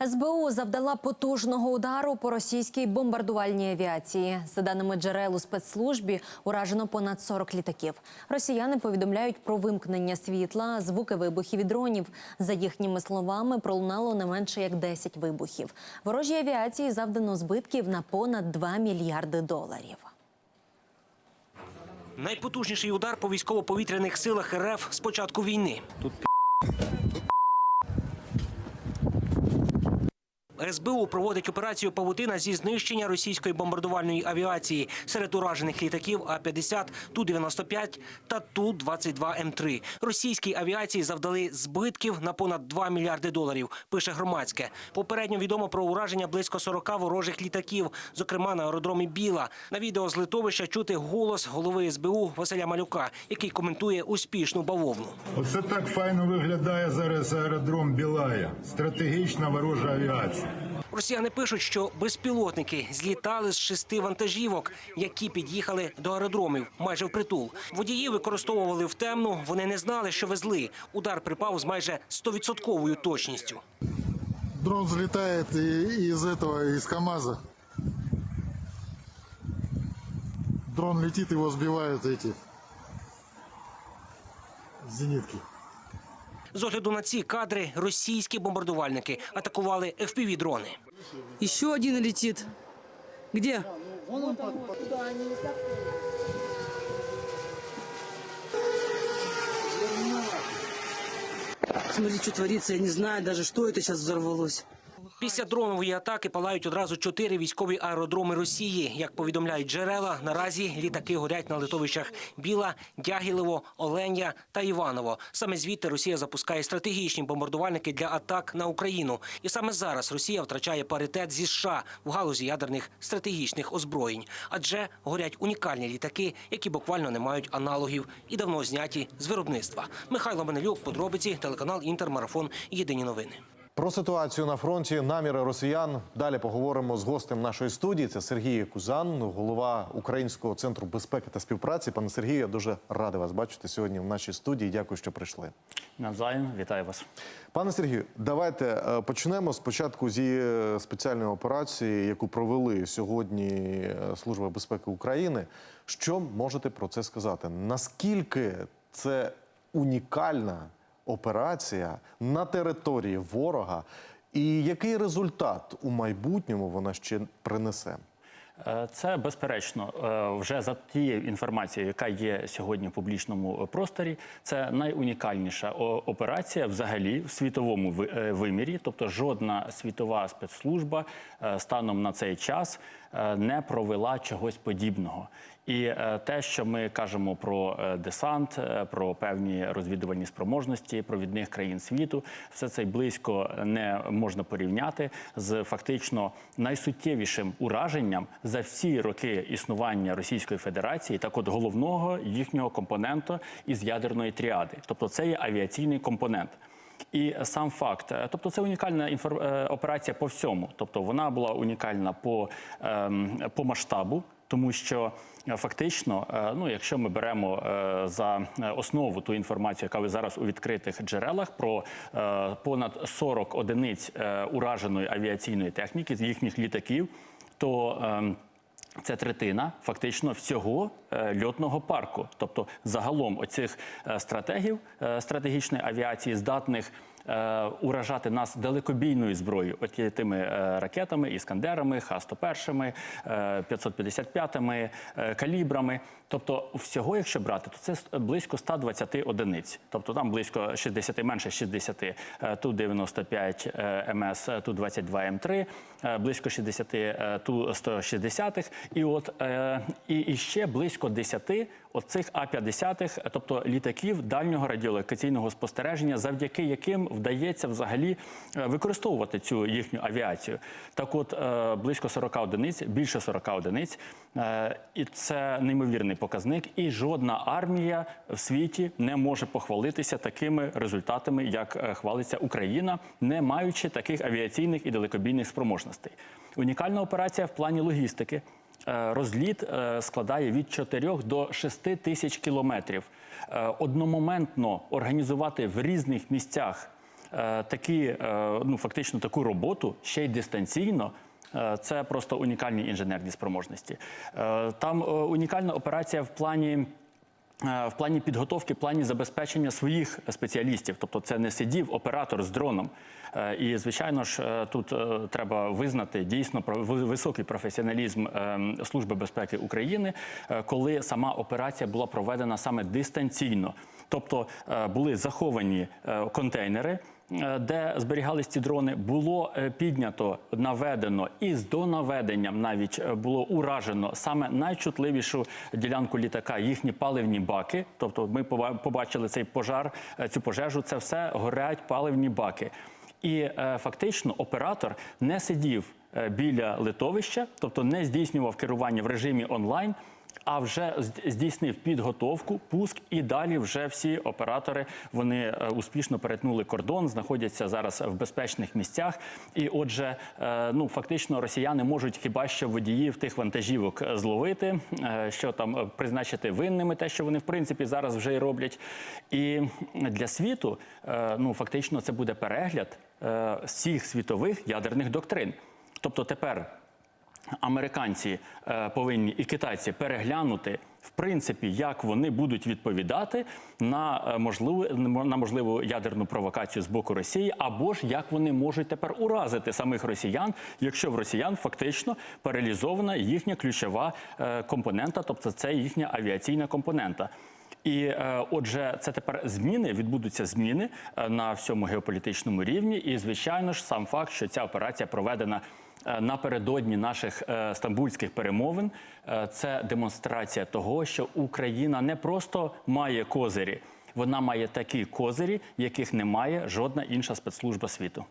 СБУ завдала потужного удару по російській бомбардувальній авіації. За даними джерел у спецслужбі, уражено понад 40 літаків. Росіяни повідомляють про вимкнення світла, звуки вибухів і дронів. За їхніми словами, пролунало не менше як 10 вибухів. Ворожій авіації завдано збитків на понад 2 мільярди доларів. Найпотужніший удар по військово-повітряних силах РФ з початку війни. СБУ проводить операцію Павутина зі знищення російської бомбардувальної авіації серед уражених літаків А-50, Ту-95 та Ту-22М3. Російській авіації завдали збитків на понад 2 мільярди доларів, пише громадське. Попередньо відомо про ураження близько 40 ворожих літаків, зокрема на аеродромі Біла. На відео з литовища чути голос голови СБУ Василя Малюка, який коментує успішну бавовну. Оце так файно виглядає зараз аеродром Білая. Стратегічна ворожа авіація. Росіяни пишуть, що безпілотники злітали з шести вантажівок, які під'їхали до аеродромів майже впритул. Водії використовували в темну. Вони не знали, що везли. Удар припав з майже стовідсотковою точністю. Дрон взлетает и- из этого, из КАМАЗа. Дрон летит, его сбивают эти зенитки. З огляду на ці кадри російські бомбардувальники атакували fpv дрони Еще один летит. Де? Смотри, что творится. Я не знаю даже, что это сейчас взорвалось. Після дронової атаки палають одразу чотири військові аеродроми Росії. Як повідомляють джерела, наразі літаки горять на литовищах Біла, Дягілево, Оленя та Іваново. Саме звідти Росія запускає стратегічні бомбардувальники для атак на Україну. І саме зараз Росія втрачає паритет зі США в галузі ядерних стратегічних озброєнь, адже горять унікальні літаки, які буквально не мають аналогів і давно зняті з виробництва. Михайло Манелюк, подробиці, телеканал Інтермарафон. Єдині новини. Про ситуацію на фронті, наміри росіян. Далі поговоримо з гостем нашої студії. Це Сергій Кузан, голова Українського центру безпеки та співпраці. Пане Сергію, я дуже радий вас бачити сьогодні в нашій студії. Дякую, що прийшли. Навзаєм, вітаю вас. Пане Сергію, давайте е, почнемо спочатку зі е, спеціальної операції, яку провели сьогодні е, Служба безпеки України. Що можете про це сказати? Наскільки це унікальна операція на території ворога, і який результат у майбутньому вона ще принесе? Е, Це безперечно е, вже за тією інформацією, яка є сьогодні в публічному просторі. Це найунікальніша операція взагалі в світовому е, вимірі. Тобто, жодна світова спецслужба станом на цей час не провела чогось подібного. І е, те, що ми кажемо про е, десант, е, про певні розвідувальні спроможності провідних країн світу, все це близько не можна порівняти з фактично найсуттєвішим ураженням за всі роки існування Російської Федерації, так от головного їхнього компоненту із ядерної тріади, тобто це є авіаційний компонент. І сам факт, тобто це унікальна інфор... операція по всьому. Тобто вона була унікальна по, ем, по масштабу, тому що е, фактично, е, ну якщо ми беремо е, за основу ту інформацію, яка ви зараз у відкритих джерелах про понад 40 одиниць ураженої авіаційної техніки з їхніх літаків, то ем, це третина фактично всього льотного парку. Тобто, загалом оцих стратегів стратегічної авіації здатних. Е, Уражати нас далекобійною зброєю, от тими е, ракетами, іскандерами, Х-101, е, 555, е, калібрами. Тобто, всього, якщо брати, то це близько 120 одиниць. Тобто там близько 60, менше 60, е, Ту-95 е, МС, Ту-22 М3, е, близько 60 е, Ту-160. І от і, і ще близько 10 оцих А-50, тобто літаків дальнього радіолокаційного спостереження, завдяки яким вдається взагалі е, використовувати цю їхню авіацію. Так, от е, близько 40 одиниць, більше 40 одиниць, е, і це неймовірний показник. І жодна армія в світі не може похвалитися такими результатами, як хвалиться Україна, не маючи таких авіаційних і далекобійних спроможностей. Унікальна операція в плані логістики. Розліт складає від 4 до 6 тисяч кілометрів. Одномоментно організувати в різних місцях такі, е, ну фактично таку роботу ще й дистанційно. Е, Це просто унікальні інженерні спроможності. Е, Там е, унікальна операція в плані. е, В плані підготовки, в плані забезпечення своїх спеціалістів, тобто це не сидів оператор з дроном. Е, І звичайно ж, е, тут е, треба визнати дійсно високий професіоналізм е, Служби безпеки України, е, коли сама операція була проведена саме дистанційно. Тобто е, були заховані е, контейнери, е, де зберігались ці дрони, було е, піднято, наведено і з донаведенням навіть е, було уражено саме найчутливішу ділянку літака, їхні паливні баки. Тобто, ми побачили цей пожар, е, цю пожежу. Це все горять паливні баки. І е, фактично оператор не сидів е, біля литовища, тобто не здійснював керування в режимі онлайн. А вже здійснив підготовку, пуск, і далі вже всі оператори вони е, успішно перетнули кордон, знаходяться зараз в безпечних місцях. І отже, е, ну фактично росіяни можуть хіба що водіїв тих вантажівок е, зловити, що там призначити винними, те, що вони в принципі зараз вже і роблять. І для світу, ну фактично, це буде перегляд всіх світових ядерних доктрин. Тобто тепер американці е, повинні і китайці переглянути. В принципі, як вони будуть відповідати на е, можливу на можливу ядерну провокацію з боку Росії, або ж як вони можуть тепер уразити самих росіян, якщо в росіян фактично паралізована їхня ключова е, компонента, тобто це їхня авіаційна компонента. І отже, це тепер зміни відбудуться зміни на всьому геополітичному рівні. І звичайно ж, сам факт, що ця операція проведена напередодні наших е, стамбульських перемовин, е, це демонстрація того, що Україна не просто має козирі, вона має такі козирі, яких не має жодна інша спецслужба світу.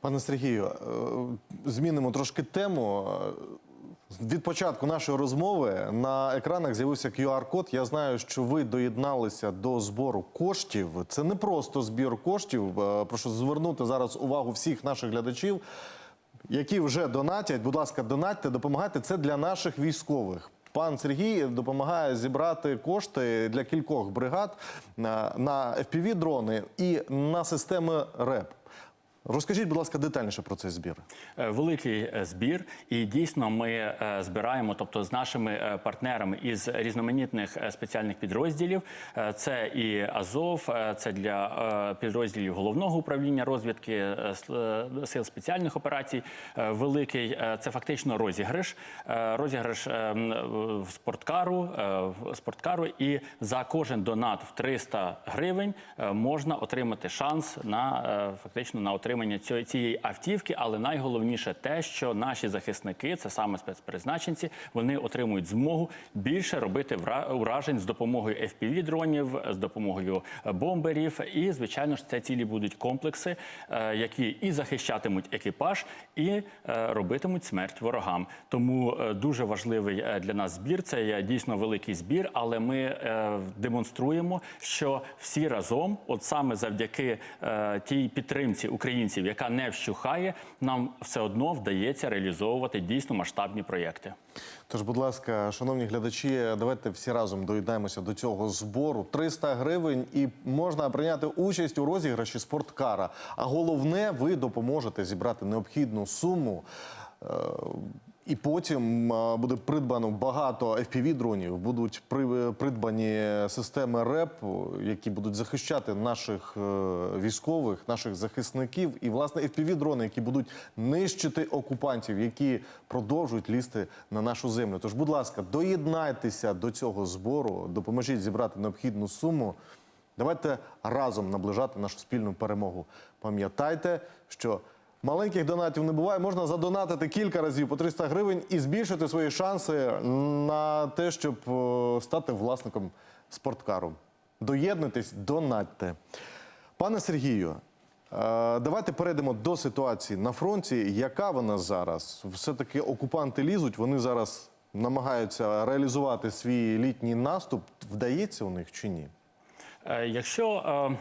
Пане Сергію, е, змінимо трошки тему. Е, Від початку нашої розмови на екранах з'явився QR-код. Я знаю, що ви доєдналися до збору коштів. Це не просто збір коштів. Е, Прошу звернути зараз увагу всіх наших глядачів, які вже донатять. Будь ласка, донатьте, допомагайте. Це для наших військових. Пан Сергій допомагає зібрати кошти для кількох бригад на, на FPV-дрони і на системи РЕП. Розкажіть, будь ласка, детальніше про цей збір. Е, великий е, збір, і дійсно ми е, збираємо, тобто з нашими партнерами із різноманітних спеціальних підрозділів. Це і Азов, це для підрозділів головного управління розвідки сил спеціальних операцій. Великий це фактично розіграш. Розіграш в спорткару, в спорткару, і за кожен донат в 300 гривень можна отримати шанс на фактично на отримання цього- цієї автівки. Але найголовніше те, що наші захисники, це саме спецпризначенці, вони отримують змогу більше робити уражень з допомогою fpv дронів, з допомогою е, бомберів. І звичайно ж, це цілі будуть комплекси, е, які і захищатимуть екіпаж, і е, робитимуть смерть ворогам. Тому дуже важливий для нас збір. Це дійсно великий збір, але ми демонструємо, що всі разом, от саме завдяки тій підтримці українців, яка не вщухає, нам все одно вдається реалізовувати дійсно масштабні проєкти. Тож, будь ласка, шановні глядачі, давайте всі разом доєднаємося до цього збору. 300 гривень і можна прийняти участь у розіграші спорткара. А головне, ви допоможете зібрати необхідну суму. І потім буде придбано багато FPV-дронів, будуть при- придбані системи РЕП, які будуть захищати наших е, військових, наших захисників, і власне FPV-дрони, які будуть нищити окупантів, які продовжують лізти на нашу землю. Тож, будь ласка, доєднайтеся до цього збору, допоможіть зібрати необхідну суму. Давайте разом наближати нашу спільну перемогу. Пам'ятайте, що маленьких донатів не буває. Можна задонатити кілька разів по 300 гривень і збільшити свої шанси на те, щоб е, стати власником спорткару. Доєднуйтесь, донатьте. Пане Сергію, е, давайте перейдемо до ситуації на фронті. Яка вона зараз? Все-таки окупанти лізуть, вони зараз намагаються реалізувати свій літній наступ. Вдається у них чи ні? Е, Якщо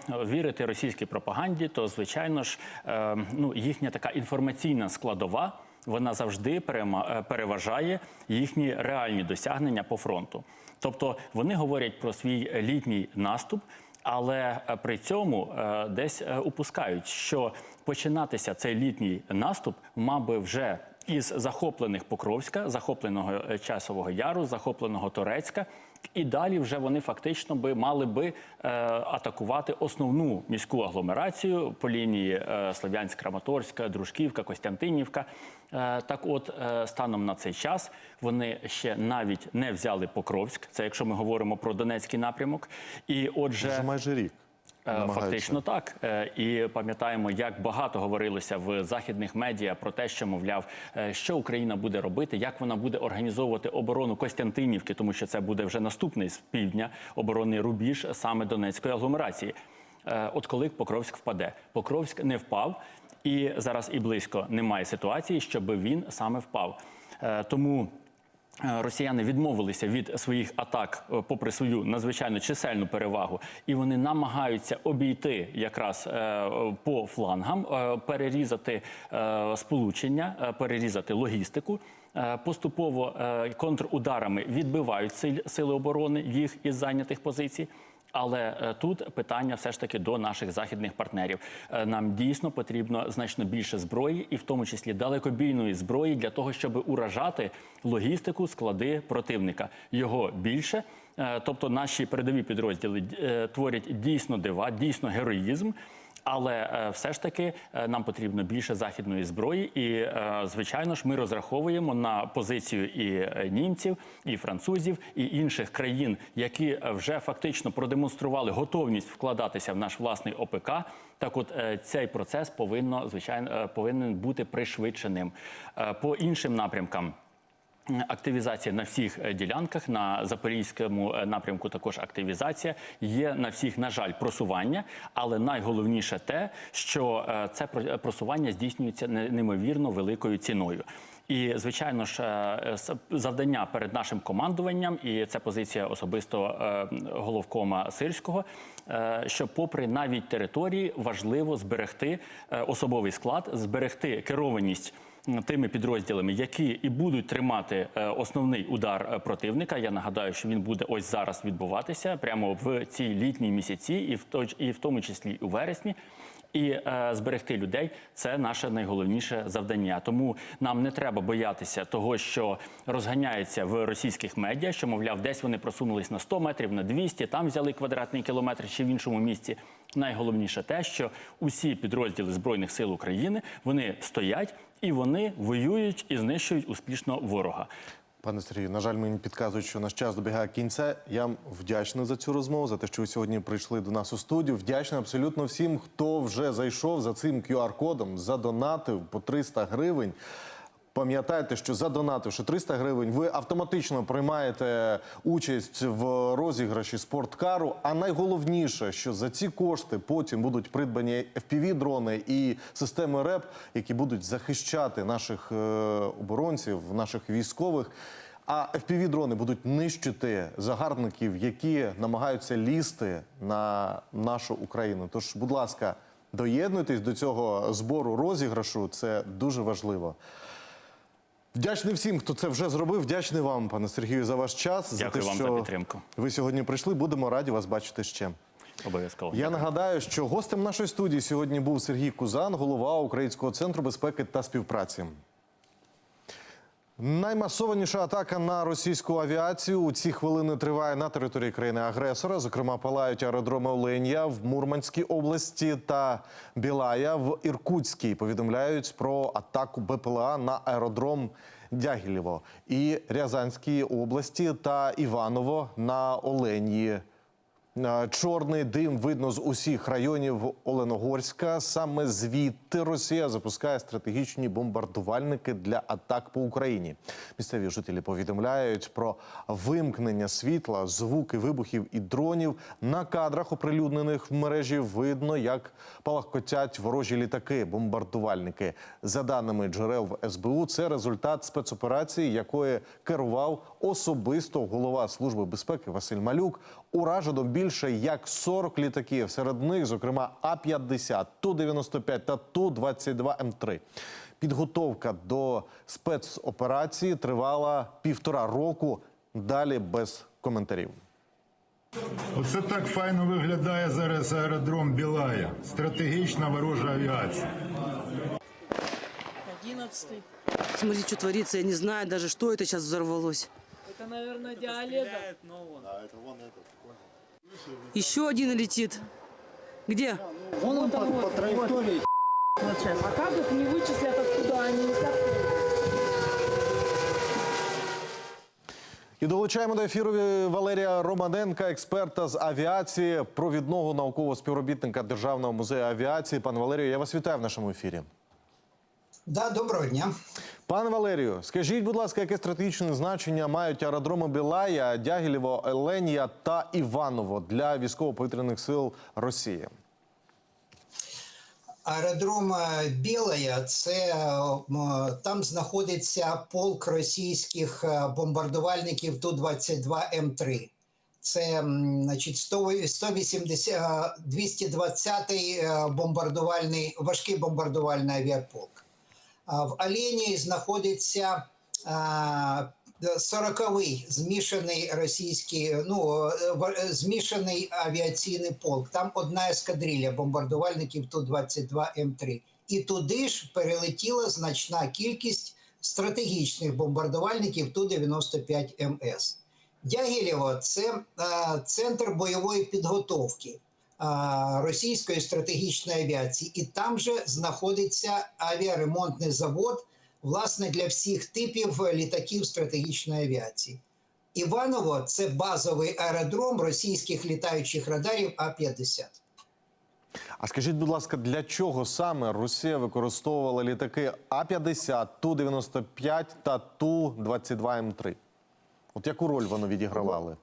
е, вірити російській пропаганді, то звичайно ж е, ну, їхня така інформаційна складова. Вона завжди переважає їхні реальні досягнення по фронту. Тобто вони говорять про свій літній наступ, Але при цьому десь упускають, що починатися цей літній наступ мав би вже із захоплених Покровська, захопленого Часового Яру, захопленого Торецька. І далі вже вони фактично би мали би е, атакувати основну міську агломерацію по лінії е, Слов'янськ, Краматорська, Дружківка, Костянтинівка. Е, так, от е, станом на цей час вони ще навіть не взяли Покровськ. Це якщо ми говоримо про Донецький напрямок. І отже, Вже майже рік. Е, намагаються. Фактично так. Е, І пам'ятаємо, як багато говорилося в західних медіа про те, що мовляв, е, що Україна буде робити, як вона буде організовувати оборону Костянтинівки, тому що це буде вже наступний з півдня оборонний рубіж саме Донецької агломерації. От коли Покровськ впаде, Покровськ не впав, і зараз і близько немає ситуації, щоб він саме впав. Тому. Е, Росіяни відмовилися від своїх атак, е, попри свою надзвичайно чисельну перевагу, і вони намагаються обійти якраз е, по флангам, перерізати сполучення, перерізати логістику. Поступово контрударами відбивають сил- сили оборони їх із зайнятих позицій. Але е, тут питання все ж таки до наших західних партнерів. Е, Нам дійсно потрібно значно більше зброї, і в тому числі далекобійної зброї, для того, щоб уражати логістику, склади противника. Його більше. Е, Тобто наші передові підрозділи творять дійсно дива, дійсно героїзм. Але е, все ж таки е, нам потрібно більше західної зброї, і е, звичайно ж ми розраховуємо на позицію і німців, і французів, і інших країн, які вже фактично продемонстрували готовність вкладатися в наш власний ОПК. Так, от цей процес повинно звичайно повинен бути пришвидшеним по іншим напрямкам. Активізація на всіх е, ділянках на запорізькому е, напрямку. Також активізація є на всіх, на жаль, просування. Але найголовніше те, що е, це просування здійснюється неймовірно великою ціною. І звичайно ж, завдання перед нашим командуванням, і це позиція особисто головкома сирського. Що, попри навіть території, важливо зберегти особовий склад, зберегти керованість тими підрозділами, які і будуть тримати е, основний удар е, противника. Я нагадаю, що він буде ось зараз відбуватися прямо в ці літні місяці, і в і в тому числі у вересні. І е, зберегти людей це наше найголовніше завдання. Тому нам не треба боятися того, що розганяється в російських медіа, що мовляв, десь вони просунулись на 100 метрів, на 200, там взяли квадратний кілометр чи в іншому місці. Найголовніше те, що усі підрозділи збройних сил України вони стоять і вони воюють і знищують успішно ворога. Пане Сергію, на жаль, мені підказують, що наш час добігає кінця. Я вам вдячний за цю розмову, за те, що ви сьогодні прийшли до нас у студію. Вдячний абсолютно всім, хто вже зайшов за цим QR-кодом, задонатив по 300 гривень. Пам'ятайте, що задонативши 300 гривень, ви автоматично приймаєте участь в розіграші спорткару. А найголовніше, що за ці кошти потім будуть придбані FPV-дрони і системи РЕП, які будуть захищати наших е, оборонців, наших військових. А FPV-дрони будуть нищити загарбників, які намагаються лізти на нашу Україну. Тож, будь ласка, доєднуйтесь до цього збору розіграшу. Це дуже важливо. Вдячний всім, хто це вже зробив. Вдячний вам, пане Сергію, за ваш час. за те, вам що за підтримку. Ви сьогодні прийшли. Будемо раді вас бачити ще. Обов'язково. Я нагадаю, що гостем нашої студії сьогодні був Сергій Кузан, голова Українського центру безпеки та співпраці. Наймасованіша атака на російську авіацію у ці хвилини триває на території країни-агресора. Зокрема, палають аеродроми Оленя в Мурманській області та Білая в Іркутській. Повідомляють про атаку БПЛА на аеродром Дягілєво і Рязанській області та Іваново на Оленії. Е, Чорний дим видно з усіх районів Оленогорська. Саме звідти Росія запускає стратегічні бомбардувальники для атак по Україні. Місцеві жителі повідомляють про вимкнення світла, звуки вибухів і дронів. На кадрах, оприлюднених в мережі, видно, як палахкотять ворожі літаки, бомбардувальники. За даними джерел в СБУ, це результат спецоперації, якої керував особисто голова служби безпеки Василь Малюк. Уражено більше як 40 літаків. Серед них, зокрема, А-50, Ту-95 та Ту-22М3. Підготовка до спецоперації тривала півтора року. Далі без коментарів. Оце так файно виглядає зараз аеродром Білая. Стратегічна ворожа авіація. Одиннадцатый. Смотри, что творится, я не знаю даже, что это сейчас взорвалось. Это, наверное, диалега. Еще один летит. Где? Вон он по, по траектории. Вот сейчас. А как их не вычислят, откуда они? І долучаємо до ефіру Валерія Романенка, експерта з авіації, провідного наукового співробітника Державного музею авіації. Пане Валерію, я вас вітаю в нашому ефірі. Да, доброго дня. Пане Валерію, скажіть, будь ласка, яке стратегічне значення мають аеродроми Білая, Дягілєво, Еленія та Іваново для військово-повітряних сил Росії? Аеродром е, Білая це е, там знаходиться полк російських е, бомбардувальників Ту-22 М3. Це значить 180, е, 220-й е, бомбардувальний важкий бомбардувальний авіаполк. В Оленії знаходиться е, 40-й змішаний російський, ну змішаний авіаційний полк. Там одна ескадрилья бомбардувальників Ту-22 М3. І туди ж перелетіла значна кількість стратегічних бомбардувальників Ту-95 МС. Дягілєво це е, центр бойової підготовки російської стратегічної авіації, і там же знаходиться авіаремонтний завод, власне, для всіх типів літаків стратегічної авіації. Іваново це базовий аеродром російських літаючих радарів А-50. А скажіть, будь ласка, для чого саме Росія використовувала літаки А-50, Ту-95 та Ту-22М3? От яку роль вони відігравали?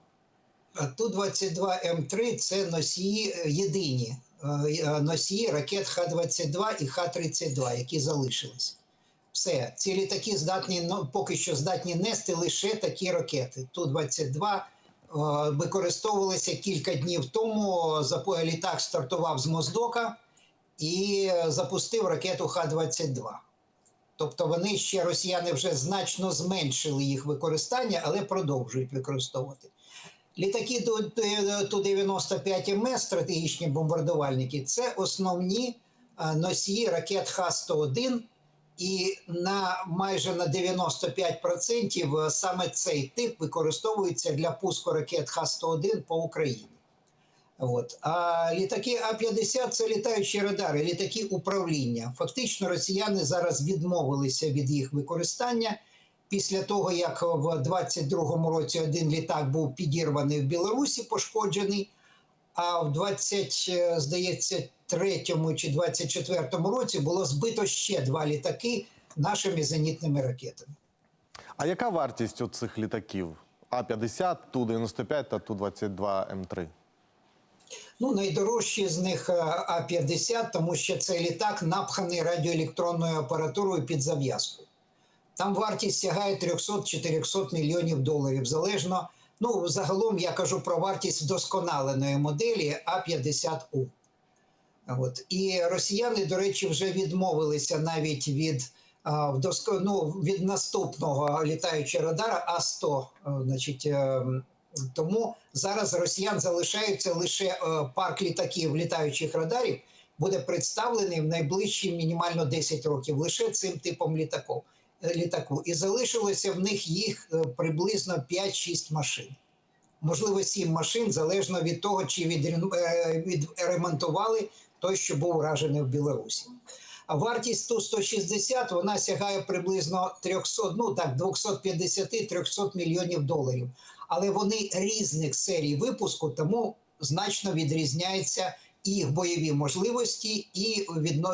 Ту-22 М3 це носії е, єдині е, е, носії ракет Х-22 і Х-32, які залишились. Все, ці літаки здатні ну, поки що здатні нести лише такі ракети. Ту-22 е, використовувалися кілька днів тому. Літак стартував з Моздока і запустив ракету Х-22. Тобто вони ще росіяни вже значно зменшили їх використання, але продовжують використовувати. Літаки Ту- Ту-95 МС, стратегічні бомбардувальники, це основні е, носії ракет Х-101, і на майже на 95% саме цей тип використовується для пуску ракет Х-101 по Україні. От. А літаки А-50 це літаючі радари, літаки управління. Фактично, росіяни зараз відмовилися від їх використання після того, як в 22-му році один літак був підірваний в Білорусі, пошкоджений. А в 20, е, здається, 3-му чи 24-му році було збито ще два літаки нашими зенітними ракетами. А яка вартість цих літаків? А-50, Ту-95 та Ту-22М3? Ну, найдорожчі з них е, А-50, тому що цей літак напханий радіоелектронною апаратурою під зав'язку. Там вартість сягає 300-400 мільйонів доларів, залежно. Ну, загалом я кажу про вартість вдосконаленої моделі А-50У. От. І росіяни, до речі, вже відмовилися навіть від, а, ну, від наступного літаючого радара А-100. е, Значить, е, тому зараз росіян залишається лише е, парк літаків літаючих радарів, буде представлений в найближчі мінімально 10 років лише цим типом літаків, літаку. І залишилося в них їх е, приблизно 5-6 машин. Можливо, 7 машин, залежно від того, чи е, відремонтували той, що був вражений в Білорусі. А вартість Ту-160 вона сягає приблизно 300, ну так, 250-300 мільйонів доларів. Але вони різних серій випуску, тому значно відрізняються і їх бойові можливості, і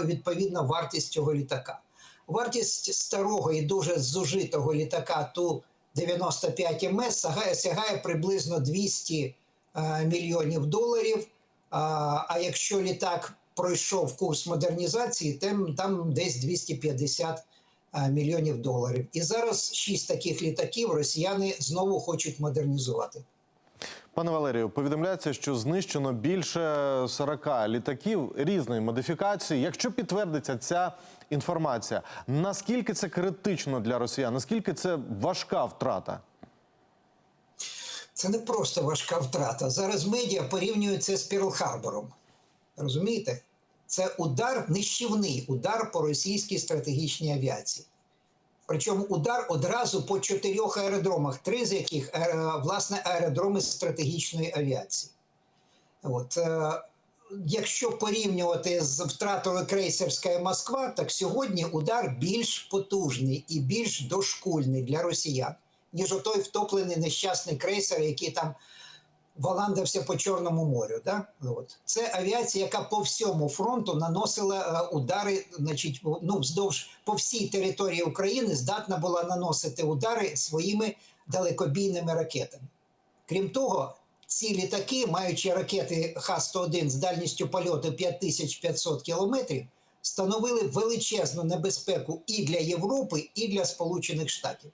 відповідно вартість цього літака. Вартість старого і дуже зужитого літака Ту-95 МС сягає, сягає приблизно 200 е, мільйонів доларів. А, а якщо літак пройшов курс модернізації, там, там десь 250 е, мільйонів доларів. І зараз шість таких літаків росіяни знову хочуть модернізувати. Пане Валерію, повідомляється, що знищено більше 40 літаків різної модифікації. Якщо підтвердиться ця інформація, наскільки це критично для росіян? Наскільки це важка втрата? Це не просто важка втрата. Зараз медіа порівнюють це з Перл-Харбором. Розумієте? Це удар нищівний, удар по російській стратегічній авіації. Причому удар одразу по чотирьох аеродромах, три з яких е, власне аеродроми стратегічної авіації. От, е, якщо порівнювати з втратою крейсерська Москва, так сьогодні удар більш потужний і більш дошкульний для росіян, ніж отой втоплений нещасний крейсер, який там валандався по Чорному морю. Да? От. Це авіація, яка по всьому фронту наносила е, удари, значить, ну, вздовж по всій території України здатна була наносити удари своїми далекобійними ракетами. Крім того, ці літаки, маючи ракети Х-101 з дальністю польоту 5500 кілометрів, становили величезну небезпеку і для Європи, і для Сполучених Штатів.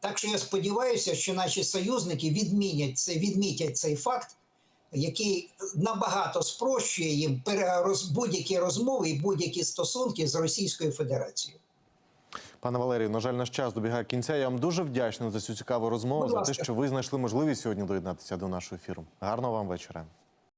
Так що я сподіваюся, що наші союзники відмінять це, відмітять цей факт, який набагато спрощує їм будь-які розмови і будь-які стосунки з Російською Федерацією. Пане Валерію, на жаль, наш час добігає кінця. Я вам дуже вдячний за цю цікаву розмову, Будь за те, що ви знайшли можливість сьогодні доєднатися до нашого ефіру. Гарного вам вечора.